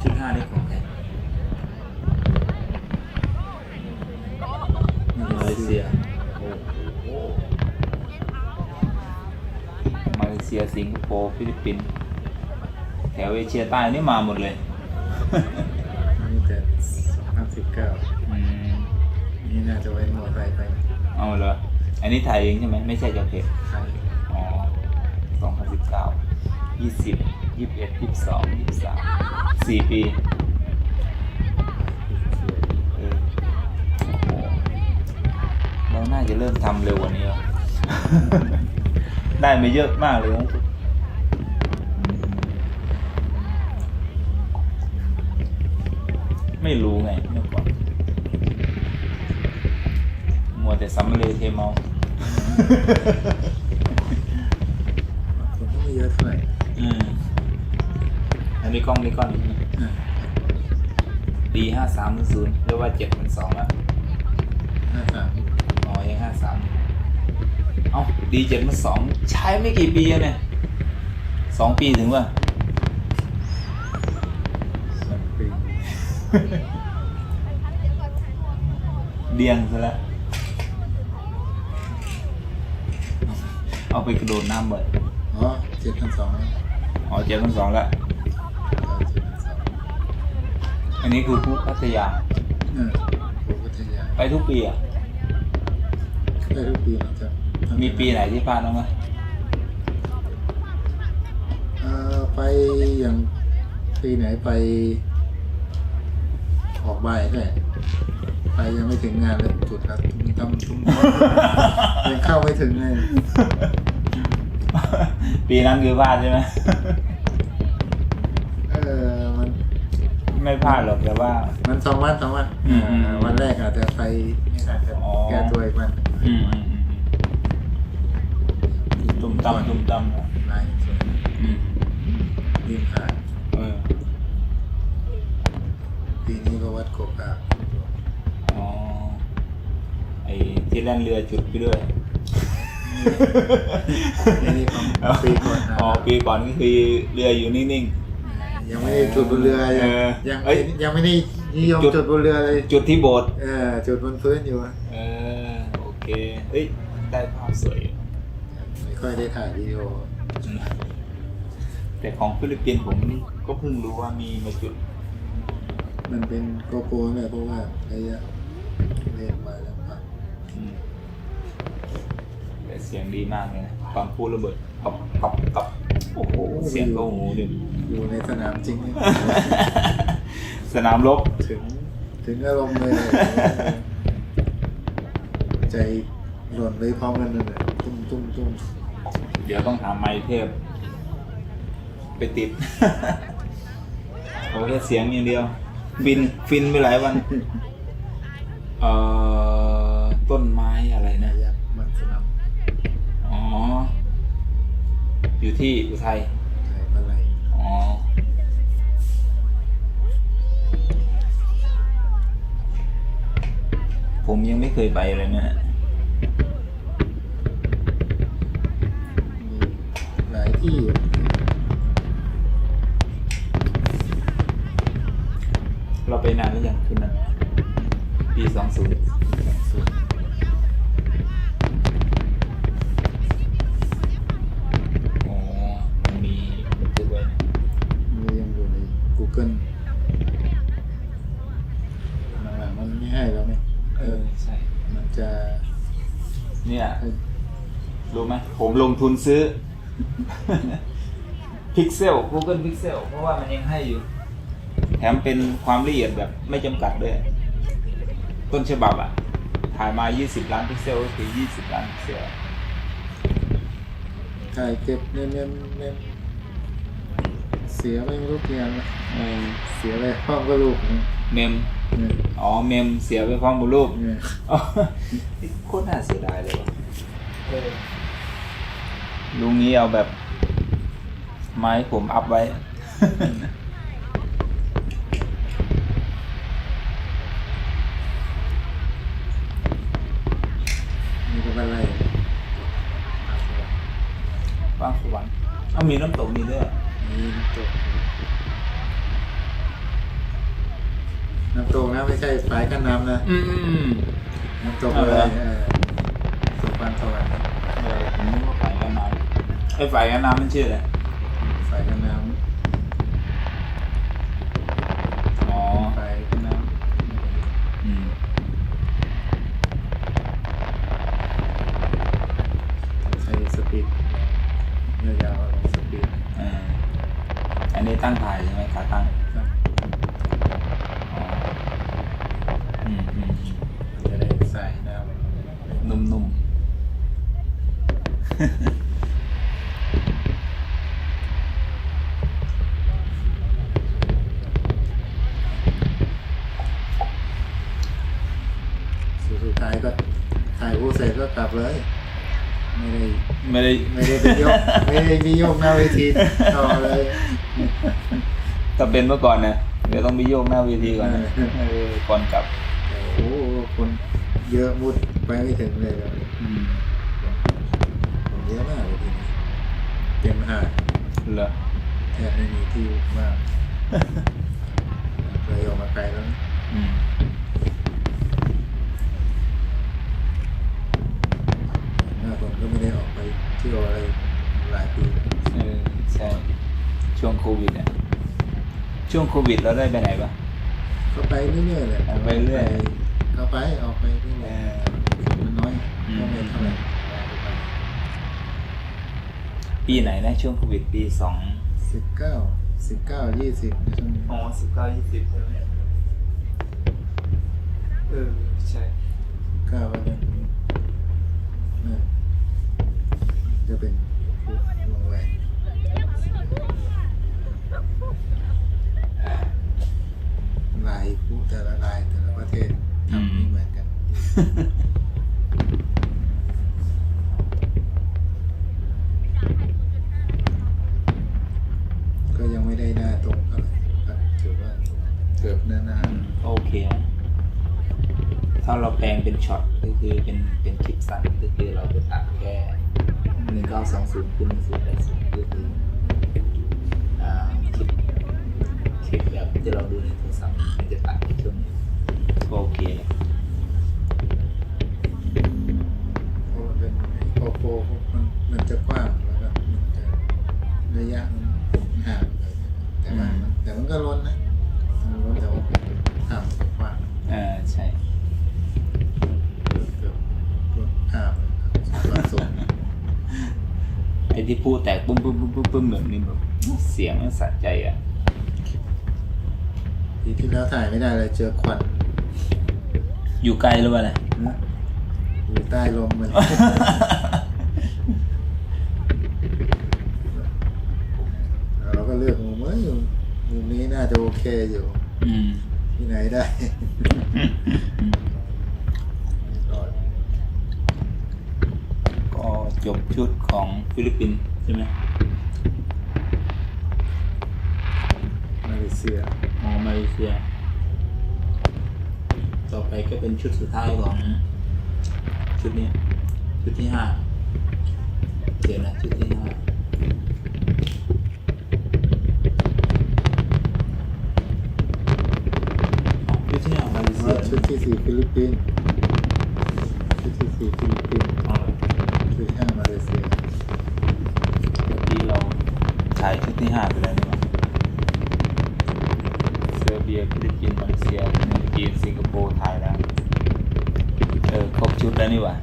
ชุดห้านี่ของใครมาเลเซียโอ้โหมาเลเซียสิงคโปร์ฟิลิปปินส์แถวเอเชียใต้นี่มาหมดเลยมีแต่ห้าสิบเก้าอืมนี่น่าจะไว้มอไซค์ไปเอาเหรออันนี้ถ่ายเองใช่ไหมไม่ใช่จากเพจไทยอ๋อสองพันสิบเก้ายี่สิบยี่สิบเอ็ดยี่สิบสองยี่สิบสาม สี่ปีเออโอ้โหเราน่าจะเริ่มทำเร็วกว่านี้แล้วได้ไม่เยอะมากเลยนะไม่รู้ไงเมื่อก่อนมัวแต่ซัมเมอร์เลเทเมาผมก็ไม่เยอะเท่าไหร่ อืมอันนี้กล้องนี้ก้อนนี้อ่าดีห้าสามศูนย์เรียกว่าเจ็ดพันสองแล้วห้าสามอ๋อยังห้าสามเอ้าดีเจ็ดพันสองใช้ไม่กี่ปีอะเนี่ยสองปีถึงว่าสองปีเดียงซะแล้วเอาไปกระโดดน้ำบ่อยอ๋อเจ็ดพันสองอ๋อเจ็ดพันสองแล้วเจ็ดพันสอง อันนี้คือผู้พัทยาเออผมพัทยาไปทุกปีอะ ได้ทุกปีนะครับมีปีไหนที่พลาดบ้างไหมเอ่อไปอย่างปีไหนไป ออกใบได้ไปยังไม่ถึงงานเลยจุดครับทุ่มตั้มทุ่มตั้มยังเข้าไม่ถึงเลยปีนั้นคือพลาดใช่ไหม เออมัน ไม่พลาดหรอกแต่ว่า มันสองวันสองวันอืมอืม อ่าวันแรกอาจจะไปไม่อาจจะอ๋อแก้ตัวอีกวันอืมอืมอืมอืมตุ้มตั้มตุ้มตั้มลายสวยอืมริมหาดเออปีนี้ก็วัดโกกาอ๋อไอ้ที่แล่นเรือจุดไปด้วยนี่ของปีก่อนนะอ๋อปีก่อนก็คือเรืออยู่นิ่ง ยังไม่ได้จุดบนเรือเออยังเอ้ย ยังไม่ได้นิยมจุด จุดบนเรือเลยๆจุดที่โบสถ์เออจุดบนพื้นอยู่อะเออโอเคเอ้ยได้ภาพสวยอยู่ไม่ค่อยได้ถ่ายวิดีโอแต่ของฟิลิปปินส์ผมก็เพิ่งรู้ว่ามีมาจุด มันเป็นโกโปรเนี่ยเพราะว่าระยะเรียนมาแล้วครับอืมแต่เสียงดีมากเลยนะตอนพูดระเบิดกับกับกับ โอ้โหเสียงก็หูดึงอยู่ในสนามจริงนี่สนามรบถึง ถึงอารมณ์เลย ใจหล่นไปพร้อมกันเลยตุ้มตุ้มตุ้มเดี๋ยวต้องหาไม้เทพ ไปติดเอาแค่เสียงอย่างเดียว ฟินฟินไปหลายวัน เอ่อ ต้นไม้อะไรนะระยะมันสนามอ๋อ อยู่ที่อุทัยไทยอะไรอ๋อผมยังไม่เคยไปเลยนะมี Google หลังๆมันไม่ให้แล้วไหมเออใช่ มันจะเนี่ย รู้ไหมผมลงทุนซื้อพิกเซล Google Pixel เพราะว่ามันยังให้อยู่ แถมเป็นความละเอียดแบบไม่จำกัดด้วย ต้นฉบับอะถ่ายมา 20 ล้านพิกเซลก็คือ 20 ล้านพิกเซลถ่ายเก็บเน้นเน้น เน้นเสียไม่รู้กี่อันละเออเสียไปห้องก็ลูกเนี่ยเมม เนี่ยอ๋อ เมมเสียไปพร้อมกับรูปเนี่ยอ๋อโคตรน่าเสียดายเลยว่ะเออลุงนี้เอาแบบ ไม้ผมอัพไว้ มีก็อะไร บางสวรรค์เอามีน้ำตกนี่ด้วยมีน้ำ ตกน้ำตกนะไม่ใช่ฝายกันน้ำนะอืมน้ำตกเอาเลเหรอยเออตกปานสวรรค์เออผมนึกว่าฝ่ายกันน้ำไอ้ฝ่ายกันน้ำมันชื่ออะไรฝายกันน้อ๋ อันนี้ตั้งถ่ายใช่ไหมขาตั้งครับอ๋ออืมอืมจะได้ใส่น้ำนุ่มๆสุดท้ายก็ถ่ายผู้เสร็จก็กลับเลย ไม่ได้ๆไม่ได้ไม่ได้ไปโยกไม่ได้มีโยกหน้าเวทีต่อเลยถ้าเป็นเมื่อก่อนเนี่ยเดี๋ยวต้องไปโยกหน้าเวทีก่อนนะเออเออก่อนกลับโอ้โหคนเยอะมุดไปไม่ถึงเลยอะอืมคนเยอะมากเลยทีนี้เต็มหาดเหรอแทบไม่มีที่ว่างเลยออกมาไกลแล้วนะ อืม หน้าผมก็ไม่ได้ออกไป เที่ยวอะไรหลายปีแล้วเออใช่ช่วงโควิดเนี่ยช่วงโควิดเราได้ไปไหนปะ ก็ไปเรื่อยๆแหละไปเรื่อย ก็ไปออกไปเรื่เออยอๆมันน้อยอืมก็ไม่เท่าไหร่ปีไหนนะช่วงโควิดปีสองสิบเก้าสิบเก้ายี่สิบช่วงนี้อ๋อสิบเก้ายี่สิบใช่ไหมเออใช่เก้าวันนั้นน่า จะเป็นวงแหวนลายผู้แต่ละลายแต่ละประเทศทำไม่เหมือนกัน ก็ยังไม่ได้หน้าตรงเท่าไหร่ครับถือว่าเกือบหน้าหน้าโอเคนะถ้าเราแปลงเป็นช็อตก็คือเป็นเป็นคลิปสั้นก็คือเราจะตัดแค่ หนึ่งเก้าสองศูนย์คูณหนึ่งศูนย์แปดศูนย์ก็คืออ่าคลิปคลิปแบบที่เราดูในโทรศัพท์มันจะตัดในช่วงนี้ก็โอเคเลยเพราะมันเป็นโปรโปรมันมันจะกว้างแล้วก็มันจะระยะมัน ปุ้มปุ้มปุ้มปุ้มปุ้มแบบนี้แบบเสียงมันสะใจอะปีที่แล้วถ่ายไม่ได้เลยเจอควันอยู่ไกลหรือเปล่าเนี่ยนะอยู่ใต้ลมมันเราก็เลือกมุมเอ้ยมุมนี้น่าจะโอเคอยู่ อืมที่ไหนได้ ก็จบชุดของฟิลิปปินส์ใช่ไหมมาเลเซียมอมาเลเซีย ต่อไปก็เป็นชุดสุดท้ายของชุดนี้ ชุดที่ห้าเดี๋ยวนะ ชุดที่ห้าชุดที่ห้ามาเลเซียชุดที่สี่ฟิลิปปินส์ชุดที่สี่ฟิลิปปินส์ อ๋อ ชุดที่ห้ามาเลเซีย เมื่อกี้เราถ่ายชุดที่ห้าไปแล้วนี่หว่าเซอร์เบียฟิลิปปินส์มาเลเซียเนเธอร์แลนสิงคโปร์ไทยแล้วเออครบชุดแล้วนี่หว่า